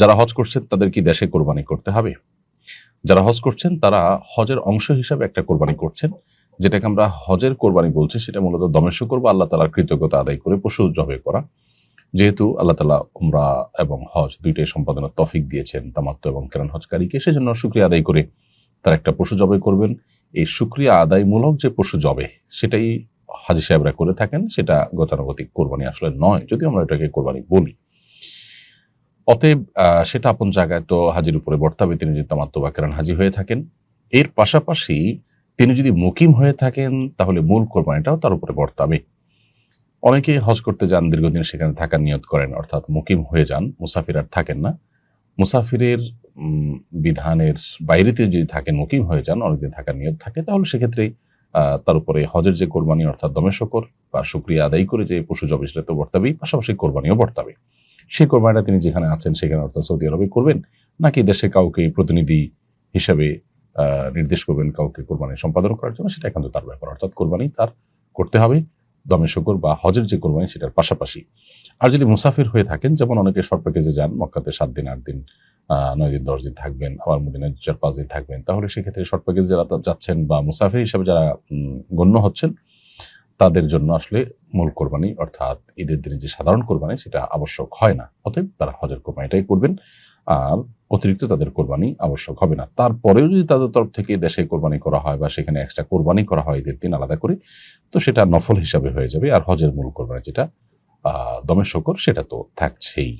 যারা হজ করছেন তাদের কি দেশে কোরবানি করতে হবে। যারা হজ করছেন তারা হজের অংশ হিসাবে একটা কোরবানি করছেন, যেটাকে আমরা হজের কোরবানি বলছি, সেটা মূলত দমের শুকর বা আল্লাহ তালার কৃতজ্ঞতা আদায় করে পশু জবে করা। যেহেতু আল্লাহ তালা উমরা এবং হজ দুইটাই সম্পাদনের তফিক দিয়েছেন তামাত্ম এবং কেরান হজকারীকে, সেজন্য শুক্রিয়া আদায় করে তার একটা পশু জবে করবেন। এই শুক্রিয়া আদায়মূলক যে পশু জবে, সেটাই হাজি সাহেবরা করে থাকেন, সেটা গতানুগতিক কোরবানি আসলে নয় যদি আমরা এটাকে কোরবানি বলি। অতএব সেটা আপন জায়গায় তো হাজির উপরে বর্তাবে তিনি যদি তামাত্ম বা কেরান হাজি হয়ে থাকেন, এর পাশাপাশি তিনি যদি মুকিম হয়ে থাকেন, তাহলে মূল কোরবানিটাও তার উপরে বর্তাবে অনেকে হজ করতে যান, দীর্ঘদিন সেখানে থাকার নিয়ত করেন, অর্থাৎ মুকিম হয়ে যান, মুসাফির আর থাকেন না। মুসাফিরের বিধানের বাইরেতে যদি থাকেন, মুকিম হয়ে যান, অনেকদিন থাকার নিয়ত থাকে, তাহলে সেক্ষেত্রে তার উপরে হজের যে কোরবানি, অর্থাৎ দমে শকর বা শুক্রিয়া আদায় করে যে পশু জবে সেটা তো বর্তাবেই পাশাপাশি কোরবানিও বর্তাবে সেই কোরবানিটা তিনি যেখানে আছেন, সেখানে অর্থাৎ সৌদি আরবে করবেন, নাকি দেশে কাউকে প্রতিনিধি হিসাবে নির্দেশ করবেন কাউকে কোরবানি সম্পাদন করার জন্য? সেটা একান্ত তার ব্যাপার। অর্থাৎ কোরবানি তার করতে হবে। দমে শকর বা হজের যে কোরবানি, সেটার পাশাপাশি। আর যদি মুসাফির হয়ে থাকেন, যেমন অনেকে শর্ট প্যাকেজে যান, মক্কাতে সাত দিন, আট দিন নয় দিন, দশ দিন থাকবেন, আবার মদিনায় চার, পাঁচ দিন থাকবেন, তাহলে সেক্ষেত্রে শর্ট প্যাকেজ যারা যাচ্ছেন বা মুসাফির হিসাবে যারা গণ্য হচ্ছেন তাদের জন্য আসলে মূল কোরবানি, অর্থাৎ ঈদের দিনে যে সাধারণ কোরবানি, সেটা আবশ্যক হয় না। অতএব তারা হজের কোরবানিটাই করবেন। আর অতিরিক্ত তাদের কোরবানি আবশ্যক হবে না। তারপরেও যদি তাদের তরফ থেকে দেশে কোরবানি করা হয় বা সেখানে এক্সট্রা কোরবানি করা হয় ঈদের দিন আলাদা করে, তো সেটা নফল হিসাবে হয়ে যাবে। আর হজের মূল কোরবানি যেটা দমে শকর, সেটা তো থাকছেই।